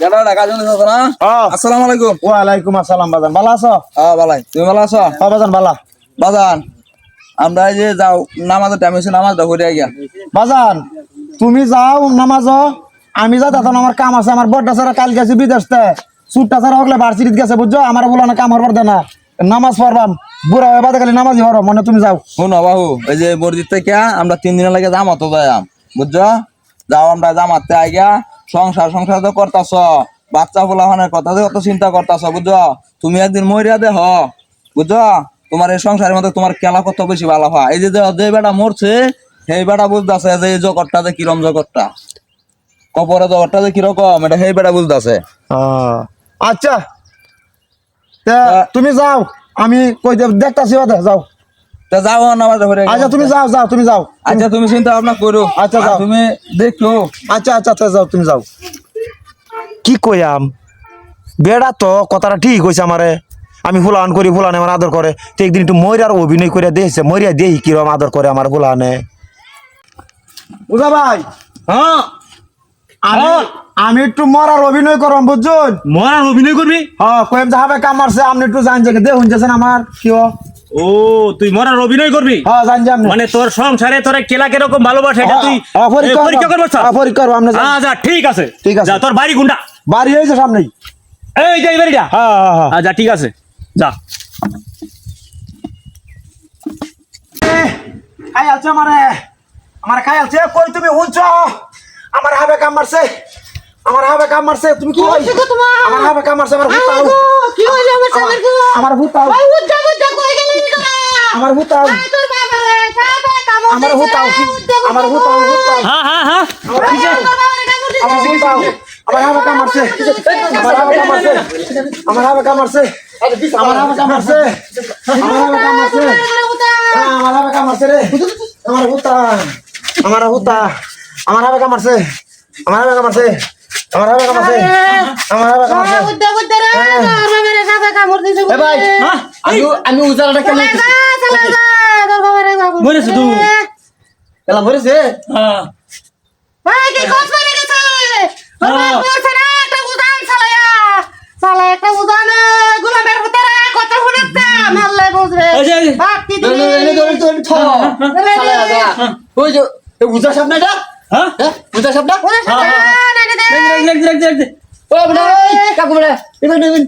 কেডা ঢাকা জন্য আছো না। আসসালামু আলাইকুম। ওয়ালাইকুম আসসালাম বাজান। ভালো আছো? হ্যাঁ বালাই তুমি ভালো আছো? হ্যাঁ বাজান ভালো। বাজান আমরা এই যে যাও নামাজের টাইম হয়েছে নামাজটা করে গিয়া বাজান তুমি যাও নামাজ আমি যা তখন আমার কাম আছে আমার বড়টা সারা কাল গেছে বিদেশ সুটটা সারা হকলে ভার্সিটিত গেছে বুঝছ? আমার বলো না কাম হরবার দেনা নামাজ পড়বাম। বুড়া হয়ে বাদে খালি নামাজি হরো মনে তুমি যাও। শুনো বাবু এই যে মসজিদ থেকে আমরা তিন দিনের লাগে জামাতো যাইম বুঝছ? যাও আমরা জামাতে আইগা। সংসার সংসার তো করতাছ। বাচ্চা পোলাহানের কথা তো কত চিন্তা করতাছ বুঝছ? তুমি একদিন মরিয়া দে হ বুঝছ? তোমার এই সংসারের মধ্যে তোমার খেলা কত বেশি ভালো হয়। এই যে যে- বেটা মরছে সেই বেটা বুঝতেছে যে এই জগৎটা যে কিরম জগৎটা। কপরে জগৎটা যে কীরকম এটা সেই বেটা বুঝতেছে। আচ্ছা। তা তুমি যাও আমি কই দেখতাছি যাও। তা যাও নামাজ ধরে আচ্ছা তুমি যাও যাও তুমি যাও। আচ্ছা তুমি চিন্তা ভাবনা করো। আচ্ছা, যাও। তুমি দেখো। আচ্ছা আচ্ছা আচ্ছা যাও তুমি যাও। কি কইয়াম? বেড়া তো কথাটা ঠিক কইছে আমারে। আমি ফুলান করি ফুলানে আমার আদর করে। তো একদিন একটু ময়রার অভিনয় করে দিয়েছে মরিয়া দেই কিরম আদর করে আমার ফুলানে বুঝা ভাই। হ্যাঁ। আমি আমি একটু মরার অভিনয় করম বুঝছুন? মরার অভিনয় করবি? হ্যাঁ কয়েম যাহাবে কাম মারছে আপনি একটু জান যে দেখুন আমার কি হ? ও তুই মরার অভিনয় করবি? হ্যাঁ মানে তোর সংসারে তোর কেলা কীরকম ভালোবাসে এটা তুই? পরীক্ষা করব। হ্যাঁ, পরীক্ষা করব, যান। আচ্ছা ঠিক আছে। ঠিক আছে। তোর বাড়ি গুন্ডা বাড়ি হয়েছে সামনেই। এই যে বাড়িটা? হ্যাঁ হ্যাঁ হ্যাঁ। আচ্ছা ঠিক আছে। যা। খাই আলছে আমারে। আমার খাই আলছে কই তুমি? শুনছ আমার হাবে কাম মারছে। আমার হাবে কাম মারছে। তুমি কি হইছে তোমার? আমার হাবে কাম মারছে আমার আয় কি হইল আমার? আমার ভূতাও ওই উদ্দা উদ্দা কই গেলি তোরা? আমার কামড় আমার উদ্দা আমার গো। ভূতাও ভূতাও হ্যাঁ হ্যাঁ হ্যাঁ আমার দিছে। আমার হাবে কাম মারছে আমার হাবে কাম মারছে আমার হাবে কাম মারছে আমার হাবে কাম মারছে আমার হাবে কাম আমার। হ্যাঁ, হাবে কাম মারছে রে আমার ভূতা আমার ভূতা আমার হাবে কাম মারছে আমার হাবে কাম মারছে আমার হাবে কাম মারছে আমার হাবে কাম মারছে রে, বাবা রে সাবে কামড় দিছে এ ভাই বলে। আমি আমি উজালাটা কেমন চলে যা, চলে যা, তোর বাবা রে কামড় মরেছে এলা ভরেছে হ্যাঁ। ভাই, কি খোঁজ পেয়ে গেছে? হ্যাঁ। বলছে না, একটা উজান চালায়া। চালা একটা উজান, গোলামের ভিতরে কথা শুনেছে, মারলে বুঝবে। এই যে, এই যে। বাপ কি দিবি? উজা সাপ না হ্যাঁ উজা সাপ ওরে নাকি দে। দেখ দেখ দেখ দেখ ও বড় কাকু বড় ইবেন ইবেন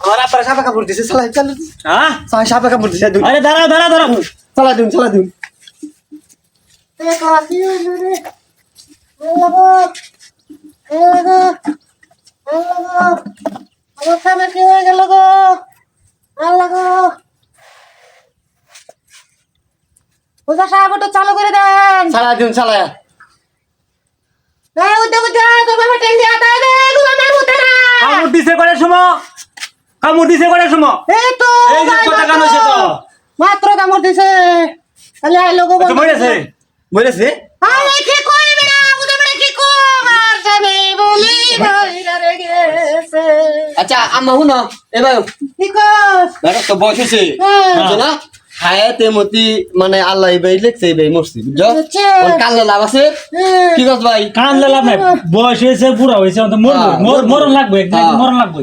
আমার সাপে কাপড় দিছে চালাই চাল হ্যাঁ? চাই সাপে কাপড় দিছে আরে দাঁড়াও দাঁড়াও দাঁড়াও। চালাই দিন চালাই দিন হয়ে চালু করে দেন চালাই দিন এই উদ্যোগ উদ্যোগ তোর বাবা টেন দিয়ে আতায় দে গুলামের ভিতরে কামড় দিছে করে সময় কামড় দিছে করে সময় এই তো এই যে কথা মাত্র। কান তো। মাত্র কামড় দিছে। তাহলে আই লোক তো মরেছে? মরেছে? আরে কি কইবে না বুঝে মানে কি যাবে বলি রে গেছে আচ্ছা আম্মা শুনো এবার কি কস? তো বয়স হয়েছে। হ্যাঁ। না? হায়াতে মতি মানে আল্লাহ ভাই লিখছে ভাই মরছি বুঝছ? কাল্লা লাভ আছে? হ্যাঁ। কি কস ভাই? কান লাভ নাই। বয়স হয়েছে বুড়া হয়েছে মরণ লাগবে হ্যাঁ। মরণ লাগবে।